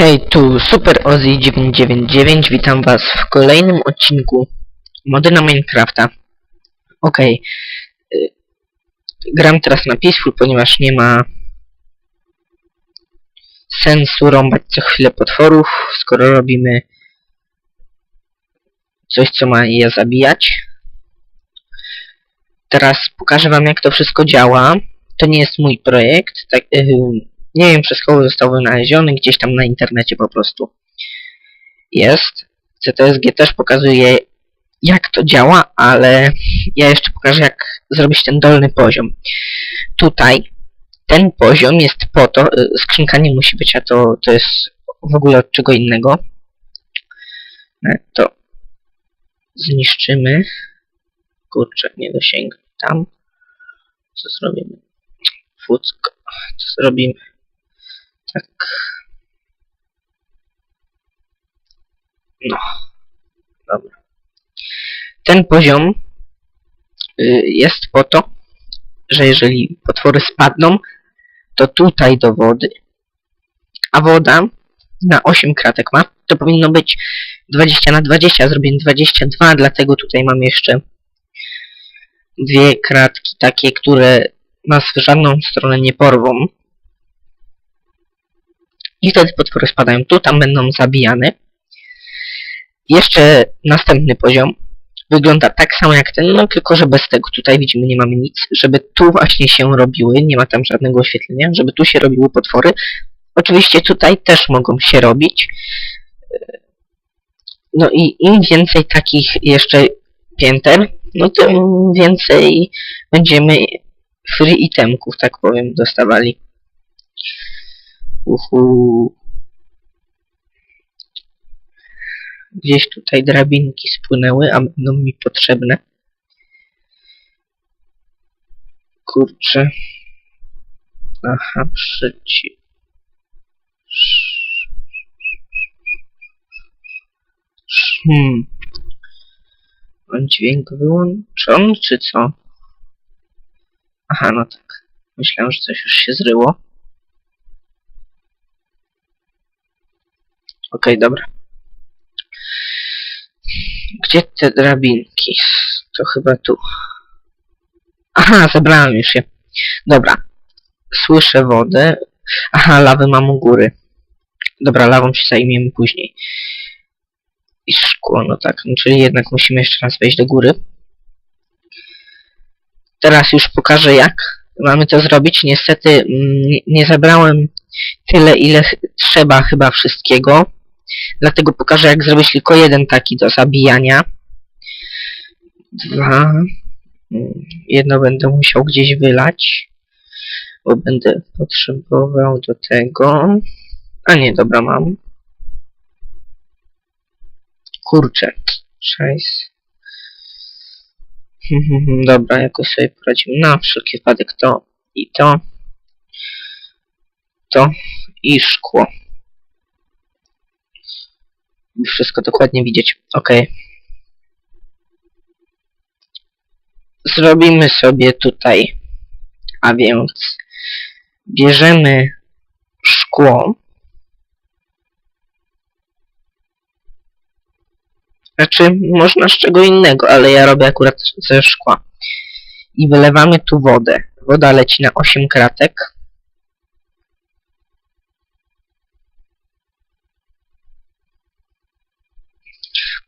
Hej, tu Super Ozzy 999, witam was w kolejnym odcinku mody na Minecrafta. Okej, y, gram teraz na Peaceful, ponieważ nie ma sensu rąbać co chwilę potworów, skoro robimy coś, co ma je zabijać. Teraz pokażę wam, jak to wszystko działa. To nie jest mój projekt, tak, y, nie wiem przez kogo został wynaleziony, gdzieś tam na internecie po prostu jest. CTSG też pokazuje jak to działa, ale ja jeszcze pokażę jak zrobić ten dolny poziom. Tutaj ten poziom jest po to, y, skrzynka nie musi być, a to, to jest w ogóle od czego innego. E, To zniszczymy. Kurczę, nie dosięgnę tam. Co zrobimy? Fuck. Co zrobimy? Tak. No. Dobra. Ten poziom y, jest po to, że jeżeli potwory spadną, to tutaj do wody, a woda na 8 kratek ma, to powinno być 20 na 20, a zrobię 22, dlatego tutaj mam jeszcze dwie kratki takie, które nas w żadną stronę nie porwą. I wtedy potwory spadają tu, tam będą zabijane. Jeszcze następny poziom wygląda tak samo jak ten, no tylko że bez tego. Tutaj widzimy, nie mamy nic. Żeby tu właśnie się robiły, nie ma tam żadnego oświetlenia, żeby tu się robiły potwory. Oczywiście tutaj też mogą się robić. No i im więcej takich jeszcze pięter, no tym więcej będziemy free itemków, tak powiem, dostawali. Uhu. Gdzieś tutaj drabinki spłynęły, a będą mi potrzebne. Kurczę. Aha, przyci... Hmm. On dźwięk wyłączony, czy co? Aha, no tak. Myślałem, że coś już się zryło. Okej, dobra. Gdzie te drabinki? To chyba tu. Aha, zebrałem już je. Dobra. Słyszę wodę. Aha, lawy mam u góry. Dobra, lawą się zajmiemy później. I szkło, no tak. No, czyli jednak musimy jeszcze raz wejść do góry. Teraz już pokażę jak mamy to zrobić. Niestety mm, nie- nie zebrałem tyle, ile trzeba chyba wszystkiego. Dlatego pokażę jak zrobić tylko jeden taki do zabijania. Dwa. Jedno będę musiał gdzieś wylać. Bo będę potrzebował do tego. A nie, dobra, mam. Kurczę. Szajs. Dobra, jakoś sobie poradzimy. Na wszelki wypadek to i to. To i szkło. Wszystko dokładnie widzieć. Ok. Zrobimy sobie tutaj. A więc bierzemy szkło. Znaczy, można z czego innego, ale ja robię akurat ze szkła. I wylewamy tu wodę. Woda leci na 8 kratek.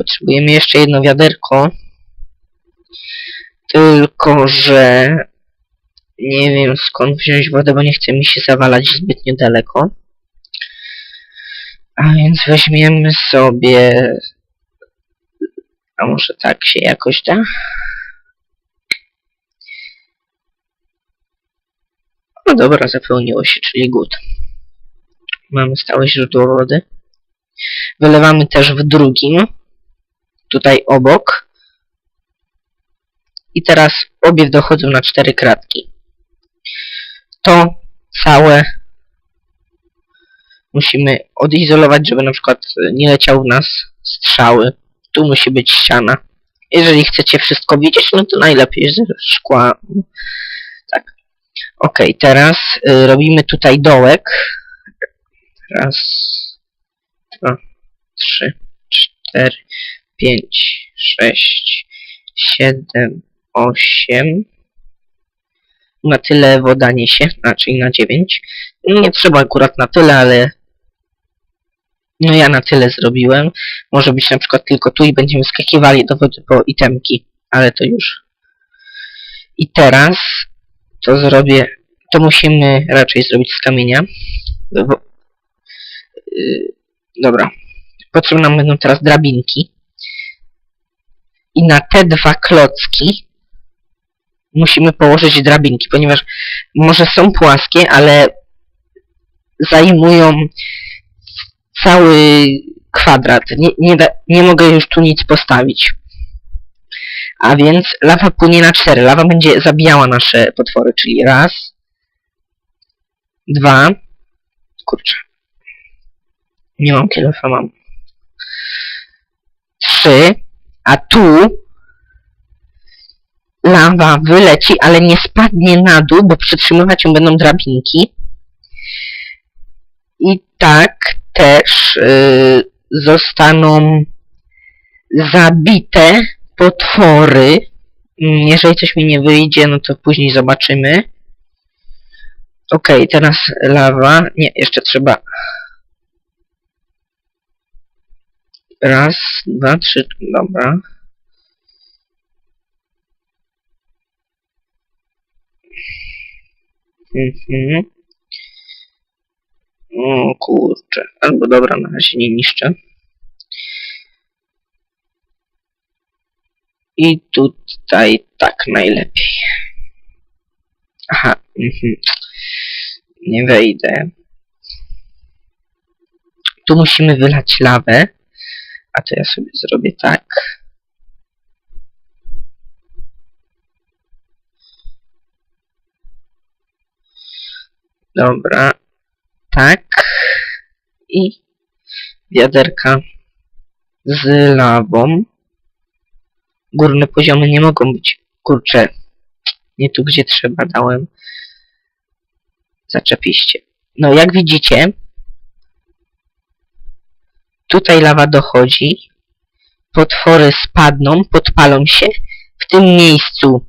Potrzebujemy jeszcze jedno wiaderko. Tylko, że nie wiem skąd wziąć wodę, bo nie chce mi się zawalać zbytnio daleko. A więc weźmiemy sobie... A może tak się jakoś da? No dobra, zapełniło się, czyli good. Mamy stałe źródło wody. Wylewamy też w drugim. Tutaj obok. I teraz obie dochodzą na cztery kratki. To całe musimy odizolować, żeby na przykład nie leciał w nas strzały. Tu musi być ściana. Jeżeli chcecie wszystko widzieć, no to najlepiej ze szkła. Tak. Ok, teraz y, robimy tutaj dołek. Raz, dwa, trzy, cztery, pięć, sześć, siedem, osiem. Na tyle woda niesie, raczej na dziewięć. Nie trzeba akurat na tyle, ale no ja na tyle zrobiłem. Może być na przykład tylko tu i będziemy skakiwali do wody po itemki, ale to już. I teraz to zrobię, to musimy raczej zrobić z kamienia. Yy, dobra. Potrzebne nam będą teraz drabinki. I na te dwa klocki musimy położyć drabinki, ponieważ może są płaskie, ale zajmują cały kwadrat. Nie, nie, da, nie mogę już tu nic postawić. A więc lawa płynie na cztery. Lawa będzie zabijała nasze potwory, czyli raz, dwa, kurczę. Nie mam kilofa, mam. Trzy, a tu lawa wyleci, ale nie spadnie na dół, bo przytrzymywać ją będą drabinki. I tak też y, zostaną zabite potwory. Mm, Jeżeli coś mi nie wyjdzie, no to później zobaczymy. Okej, teraz lawa. Nie, jeszcze trzeba. Raz, dwa, trzy, dobra. Mhm. O kurczę. Albo dobra, na razie nie niszczę. I tutaj tak najlepiej. Aha, mhm. nie wejdę. Tu musimy wylać lawę. A to ja sobie zrobię tak. Dobra. Tak. I wiaderka z lawą. Górne poziomy nie mogą być. Kurczę. Nie tu, gdzie trzeba dałem. Zaczepiście. No, jak widzicie, tutaj lawa dochodzi. Potwory spadną, podpalą się. W tym miejscu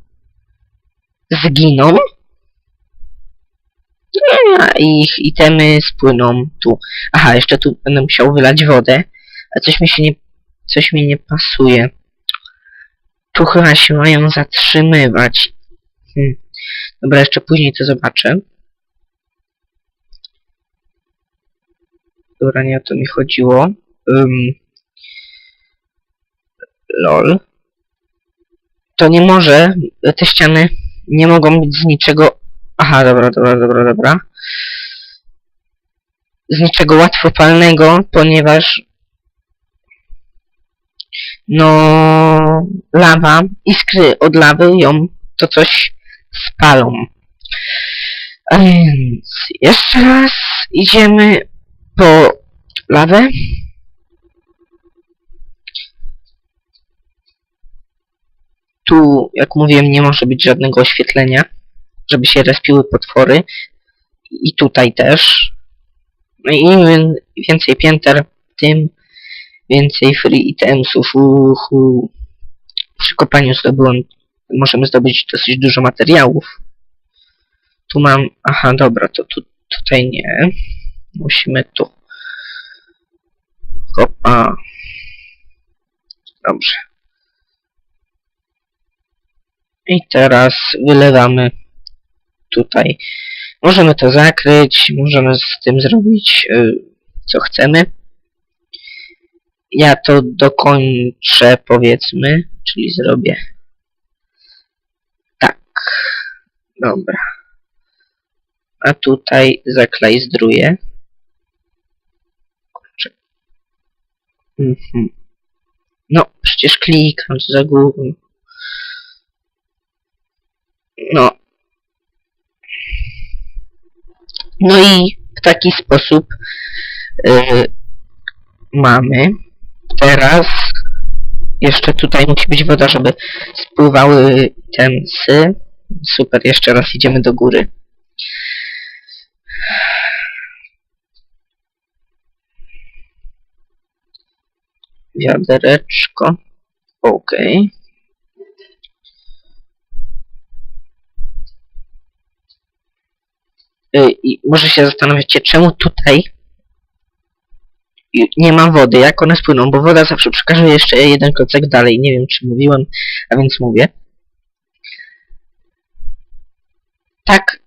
zginą. A ich itemy spłyną tu. Aha, jeszcze tu będę musiał wylać wodę. A coś mi się nie... Coś mi nie pasuje. Tu chyba się mają zatrzymywać. Hmm. Dobra, jeszcze później to zobaczę. Dobra, nie o to mi chodziło. Ym. Lol. To nie może, te ściany nie mogą być z niczego... Aha, dobra, dobra, dobra, dobra. Z niczego łatwopalnego, ponieważ no lawa, iskry od lawy ją to coś spalą. A więc jeszcze raz idziemy po lawę. Tu, jak mówiłem, nie może być żadnego oświetlenia, żeby się respiły potwory. I tutaj też. No i im więcej pięter, tym więcej free itemsów. Uhu. Przy kopaniu zdobyłem, możemy zdobyć dosyć dużo materiałów. Tu mam, aha, dobra, to tu, tutaj nie. Musimy tu. Hopa. Dobrze. I teraz wylewamy tutaj. Możemy to zakryć, możemy z tym zrobić y, co chcemy. Ja to dokończę, powiedzmy, czyli zrobię tak. Dobra. A tutaj zaklajzdruję. Kurczę. Mhm. No, przecież klikam za głową. No. No i w taki sposób yy, mamy. Teraz jeszcze tutaj musi być woda, żeby spływały tensy. Super, jeszcze raz idziemy do góry. Wiadereczko. Okej. Y, I może się zastanawiacie, czemu tutaj nie ma wody, jak one spłyną, bo woda zawsze przekaże jeszcze jeden klocek dalej. Nie wiem, czy mówiłem, a więc mówię. Tak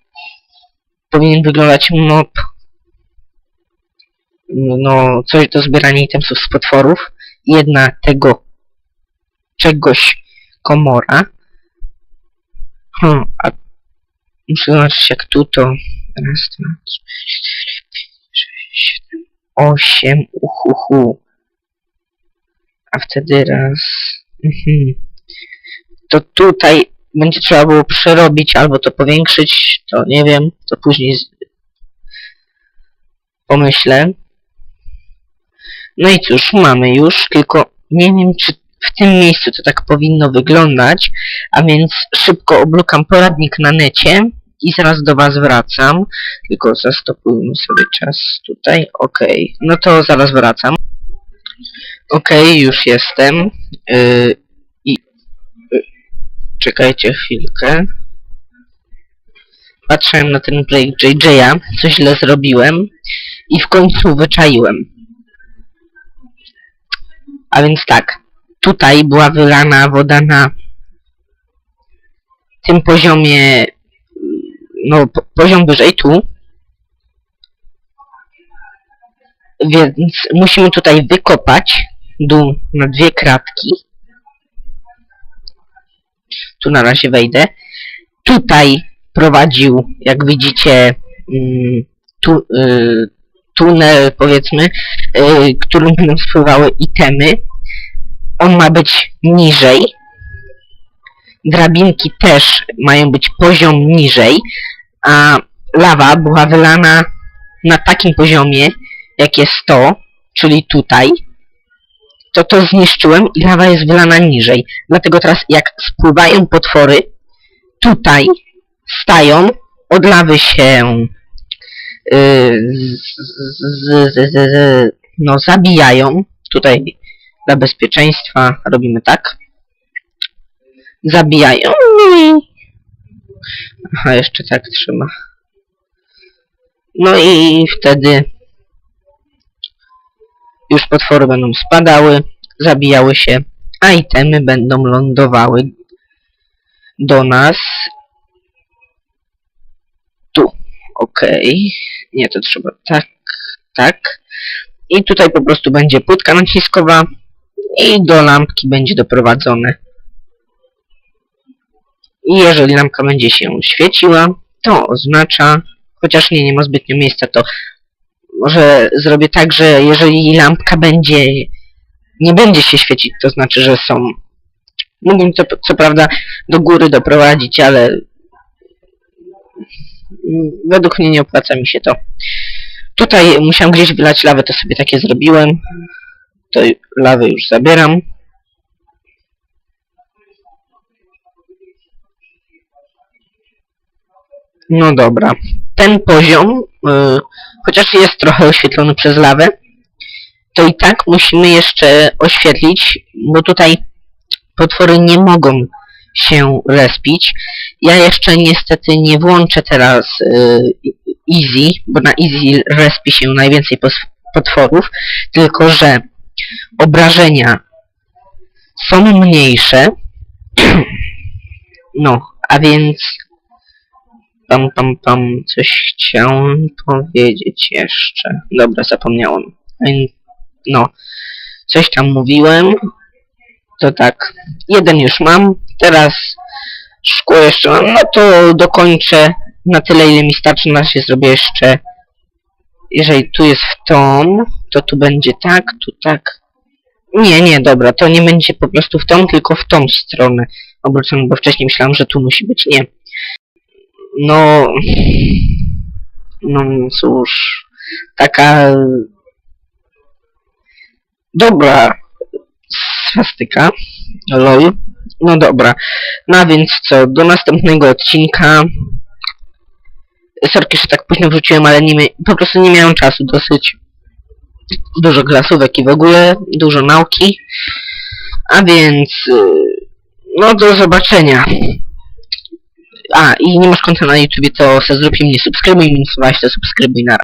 powinien wyglądać mop. No, coś do zbierania itemsów z potworów. Jedna tego czegoś komora. Hmm, a muszę zobaczyć jak tu to... Raz, dwa, trzy, cztery, pięć, sześć, siedem, osiem, uhuhu. A wtedy raz... Mhm. To tutaj będzie trzeba było przerobić albo to powiększyć, to nie wiem, to później z... pomyślę. No i cóż, mamy już, tylko nie wiem czy w tym miejscu to tak powinno wyglądać, a więc szybko oblukam poradnik na necie i zaraz do was wracam. Tylko zastopujmy sobie czas tutaj, okej, no to zaraz wracam. Okej, już jestem. Yy, I... Yy, czekajcie chwilkę. Patrzyłem na ten break JJ'a, co źle zrobiłem i w końcu wyczaiłem. A więc tak, tutaj była wylana woda na tym poziomie, no po, poziom wyżej tu. Więc musimy tutaj wykopać dół na dwie kratki. Tu na razie wejdę. Tutaj prowadził, jak widzicie, mm, tu, y, tunel, powiedzmy, y, którym będą spływały itemy. On ma być niżej. Drabinki też mają być poziom niżej, a lawa była wylana na takim poziomie, jak jest to, czyli tutaj. To to zniszczyłem i lawa jest wylana niżej. Dlatego teraz jak spływają potwory, tutaj stają, od lawy się yy, z, z, z, no, zabijają. Tutaj dla bezpieczeństwa robimy tak. Zabijają no. Aha, jeszcze tak trzyma. No i wtedy już potwory będą spadały, zabijały się, a itemy będą lądowały do nas. Tu. Okej. Nie, to trzeba tak, tak. I tutaj po prostu będzie płytka naciskowa i do lampki będzie doprowadzone. I jeżeli lampka będzie się świeciła, to oznacza, chociaż nie, nie ma zbytnio miejsca, to może zrobię tak, że jeżeli lampka będzie, nie będzie się świecić, to znaczy, że są. Mógłbym to co prawda do góry doprowadzić, ale według mnie nie opłaca mi się to. Tutaj musiałem gdzieś wylać lawę, to sobie takie zrobiłem. To lawę już zabieram. No dobra. Ten poziom, y, chociaż jest trochę oświetlony przez lawę, to i tak musimy jeszcze oświetlić, bo tutaj potwory nie mogą się respić. Ja jeszcze niestety nie włączę teraz y, easy, bo na easy respi się najwięcej potworów, tylko że obrażenia są mniejsze. no, a więc pam pam pam coś chciałem powiedzieć jeszcze. Dobra, zapomniałem. No, coś tam mówiłem. To tak, jeden już mam. Teraz szkło jeszcze mam. No to dokończę na tyle, ile mi starczy. Na razie zrobię jeszcze jeżeli tu jest w tą, to tu będzie tak, tu tak. Nie, nie, dobra, to nie będzie po prostu w tą, tylko w tą stronę obrócony, bo wcześniej myślałem, że tu musi być. Nie. No... No cóż... Taka... Dobra... Swastyka. Lol. No dobra. No więc co, do następnego odcinka. Sorki, że tak późno wrzuciłem, ale nie po prostu nie miałem czasu dosyć. dużo klasówek i w ogóle dużo nauki. A więc y, no do zobaczenia. A, i nie masz konta na YouTube, to se zrób mnie subskrybuj, mi to subskrybuj na